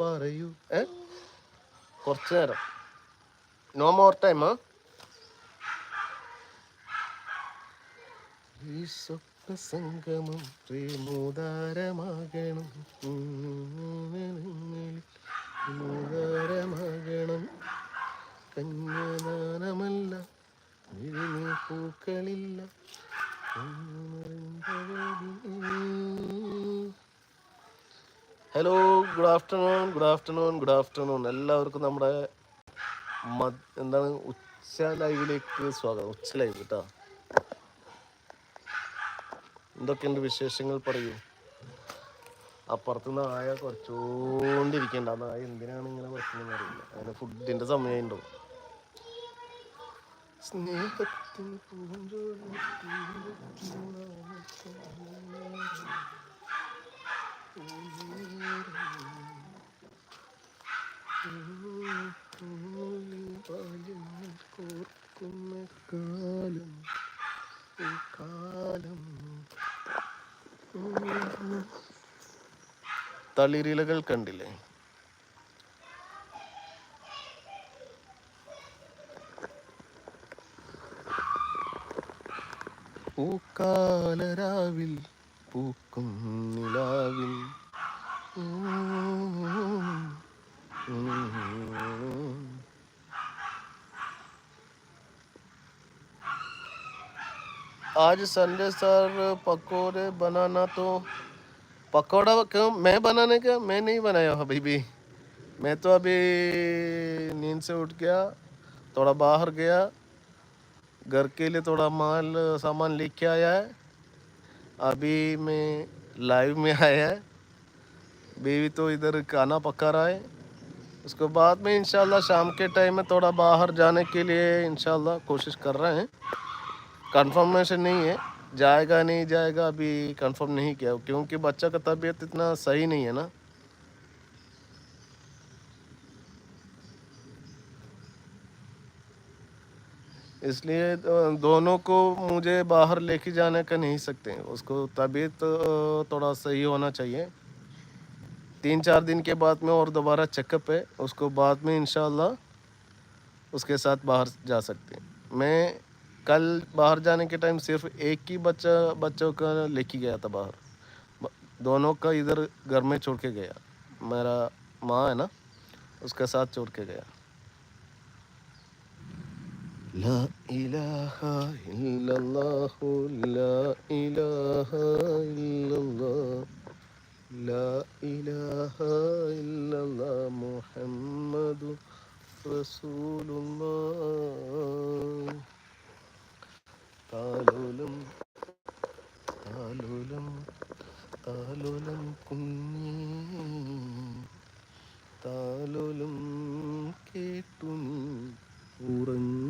പറയൂ. ഏ? കുറച്ചു നേരം. നോ മോർ ടൈം ആ? ഈ സ്വപ്ന സംഗമം പ്രേമോദാരമാകണം മോദാരമാകണം കന്യാദാനമല്ല പൂക്കളില്ല hello good afternoon good afternoon good afternoon എല്ലാവർക്കും നമ്മുടെ എന്താണ് ഉച്ച ലൈവിലേക്ക് സ്വാഗതം. ഉച്ച ലൈവ് കേട്ടോ എന്തൊക്കെയുണ്ട് വിശേഷങ്ങൾ പറയൂ. അപ്പുറത്തുനിന്ന് ആയ കുറച്ചുകൊണ്ടിരിക്കണ്ട നായ എന്തിനാണ് ഇങ്ങനെ കുറയ്ക്കുന്നതെന്ന് അറിയില്ല. അതിന് ഫുഡിന്റെ സമയമുണ്ടോ സ്നേഹത്തിൻ പൂഞ്ചോല കാലം കാലം തളിരിലകൾ കണ്ടില്ലേ? പൂക്കാലരാവിൽ പൂക്കും നിലാവിൽ آج سنڈے سر پکوڑے بنانا تو پکوڑا کیوں؟ میں بنانے کا؟ میں نہیں بنایا ہوں ابھی بھی۔ میں تو ابھی نیند سے اٹھ گیا، تھوڑا باہر گیا، گھر کے لیے تھوڑا مال، سامان لے کے آیا ہے۔ ابھی میں لائیو میں آیا ہے۔ بیوی تو ادھر کھانا پکا رہا ہے۔ اس کے بعد میں انشاءاللہ شام کے ٹائم میں تھوڑا باہر جانے کے لیے انشاءاللہ کوشش کر رہے ہیں۔ کنفرمیشن نہیں ہے۔ جائے گا نہیں جائے گا ابھی کنفرم نہیں کیا۔ کیونکہ بچہ کا طبیعت اتنا صحیح نہیں ہے نا۔ اس لیے دونوں کو مجھے باہر لے کے جانے کا نہیں سکتے۔ اس کو طبیعت تھوڑا صحیح ہونا چاہیے۔ تین چار دن کے بعد میں اور دوبارہ چیک اپ ہے۔ اس کو بعد میں انشاءاللہ اس کے ساتھ باہر جا سکتے ہیں۔ میں کل باہر جانے کے ٹائم صرف ایک ہی بچہ، بچوں کا لے کے گیا تھا باہر۔ دونوں کا ادھر گھر میں چھوڑ کے گیا۔ میرا ماں ہے نا، اس کے ساتھ چھوڑ کے گیا۔ لا الہ الا اللہ، لا الہ الا اللہ، لا الہ الا اللہ، محمد رسول اللہ۔ താലോലം താലോലം താലോലം കുഞ്ഞേ. താലോലം കേട്ടു നീ ഉറങ്ങണം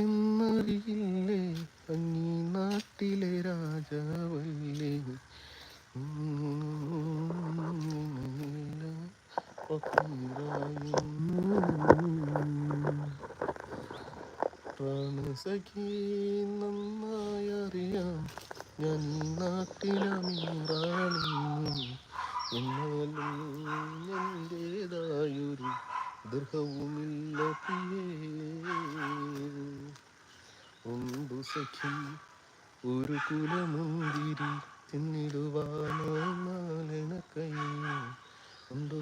എന്നറിയില്ലേ അങ്ങീ നാട്ടിലെ രാജാവല്ലേ? പ്രാണസഖി നന്നായി അറിയാം ഞാൻ ഈ നാട്ടിലമീറാണെന്നും എന്നാലും ദൃഹവുമില്ല ഉണ്ടു സഖി ഒരു കുലമുന്തിരി തിന്നിടുവാനാലെന കൈ ഉണ്ടു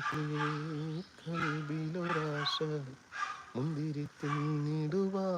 മുന്തിരി തിന്നിടുവാൻ.